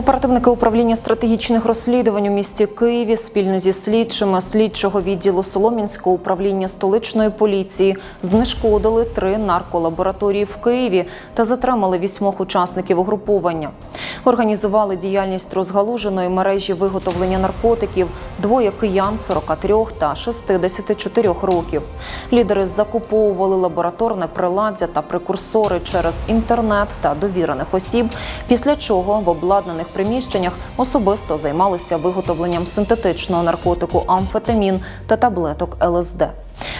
Оперативники управління стратегічних розслідувань у місті Києві спільно зі слідчими слідчого відділу Солом'янського управління столичної поліції знешкодили три нарколабораторії в Києві та затримали вісьмох учасників угруповання. Організували діяльність розгалуженої мережі виготовлення наркотиків двоє киян 43 та 64 років. Лідери закуповували лабораторне приладдя та прекурсори через інтернет та довірених осіб, після чого в обладнаних приміщеннях особисто займалися виготовленням синтетичного наркотику амфетамін та таблеток ЛСД.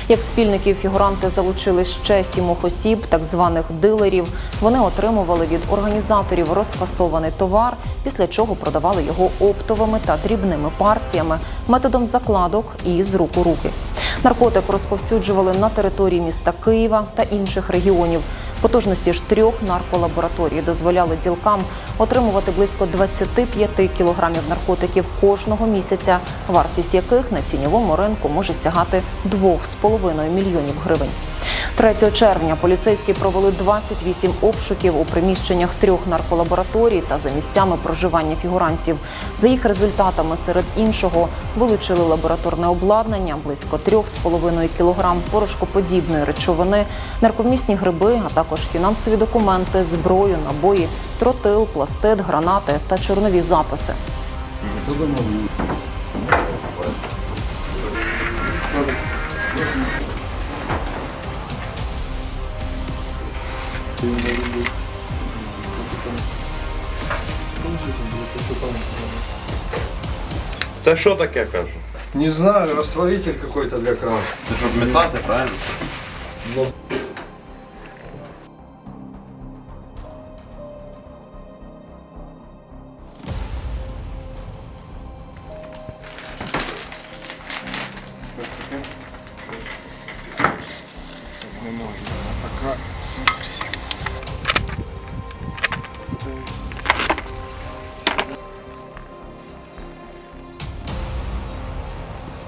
Як спільників фігуранти залучили ще сімох осіб, так званих дилерів. Вони отримували від організаторів розфасований товар, після чого продавали його оптовими та дрібними партіями методом закладок і з рук у руки. Наркотик розповсюджували на території міста Києва та інших регіонів. Потужності ж трьох нарколабораторій дозволяли ділкам отримувати близько 25 кілограмів наркотиків кожного місяця, вартість яких на тіньовому ринку може сягати 2,5 мільйонів гривень. 3 червня поліцейські провели 28 обшуків у приміщеннях трьох нарколабораторій та за місцями проживання фігурантів. За їх результатами, серед іншого, вилучили лабораторне обладнання, близько 3,5 кг порошкоподібної речовини, нарковмісні гриби, а також фінансові документи, зброю, набої, тротил, пластид, гранати та чорнові записи. Це що таке кажу? Не знаю, растворитель какой-то для крана. Это же метаты, правильно? Ну. Пока супер себе.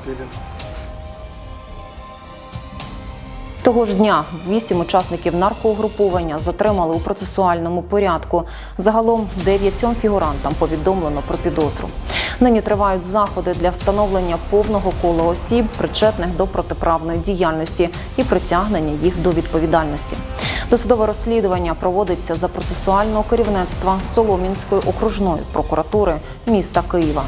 Совсем. Того ж дня вісім учасників наркоугруповання затримали у процесуальному порядку. Загалом дев'ятьом фігурантам повідомлено про підозру. Нині тривають заходи для встановлення повного кола осіб, причетних до протиправної діяльності і притягнення їх до відповідальності. Досудове розслідування проводиться за процесуального керівництва Солом'янської окружної прокуратури міста Києва.